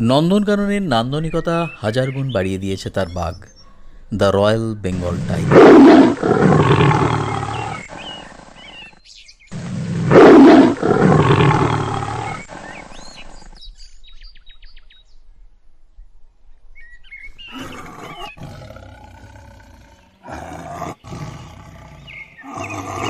নন্দনকাননের নান্দনিকতা হাজার গুণ বাড়িয়ে দিয়েছে তার বাঘ the royal Bengal tiger Oh.